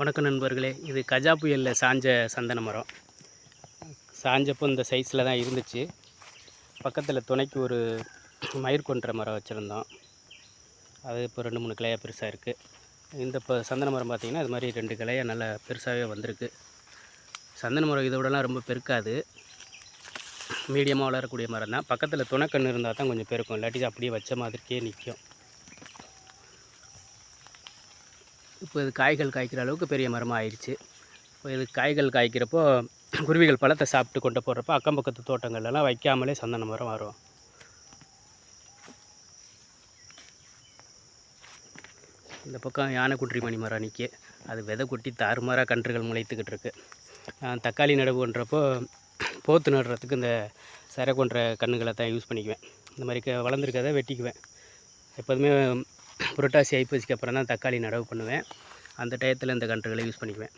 வணக்கம் நண்பர்களே இது கஜா புயலில் சாஞ்ச சந்தன மரம். சாஞ்சப்போ இந்த சைஸில் தான் இருந்துச்சு. பக்கத்தில் துணைக்கு ஒரு மயிர் கொன்ற மரம் வச்சுருந்தோம். அது இப்போ ரெண்டு மூணு கிளையாக பெருசாக இருக்குது இந்த இப்போ சந்தன மரம் பார்த்திங்கன்னா இது மாதிரி ரெண்டு கிளையாக நல்லா பெருசாகவே வந்திருக்கு. சந்தன மரம் இதோடலாம் ரொம்ப பெருக்காது. மீடியமாக வளரக்கூடிய மரம் தான் பக்கத்தில் துணைக்கன்று இருந்தால் தான் கொஞ்சம் பெருக்கும். இல்லாட்டி அப்படியே வச்ச மாதிரிக்கே நிற்கும் இப்போ இது காய்கள் காய்க்கிற அளவுக்கு பெரிய மரமாக ஆயிடுச்சு இப்போ இது காய்கள் காய்க்கிறப்போ குருவிகள் பழத்தை சாப்பிட்டு கொண்டு போடுறப்போ அக்கம் பக்கத்து தோட்டங்கள்லாம் வைக்காமலே சந்தன மரம் வரும். இந்த பக்கம் யானைக்குற்றி மணி மரம் நிற்கி அது விதை கொட்டி தாறுமாறாக கன்றுகள் முளைத்துக்கிட்டு இருக்கு. தக்காளி நடவு பண்ணுறப்போ போத்து நடுறதுக்கு இந்த சரை கொன்ற கன்றுகளை தான் யூஸ் பண்ணிக்குவேன். இந்த மாதிரி க வளர்ந்துருக்கதை வெட்டிக்குவேன். எப்போதுமே புரட்டாசி ஐப்பசிக்கு அப்புறம் தான் தக்காளி நடவு பண்ணுவேன். அந்த டயத்தில் இந்த கன்றுகளை யூஸ் பண்ணிக்குவேன்.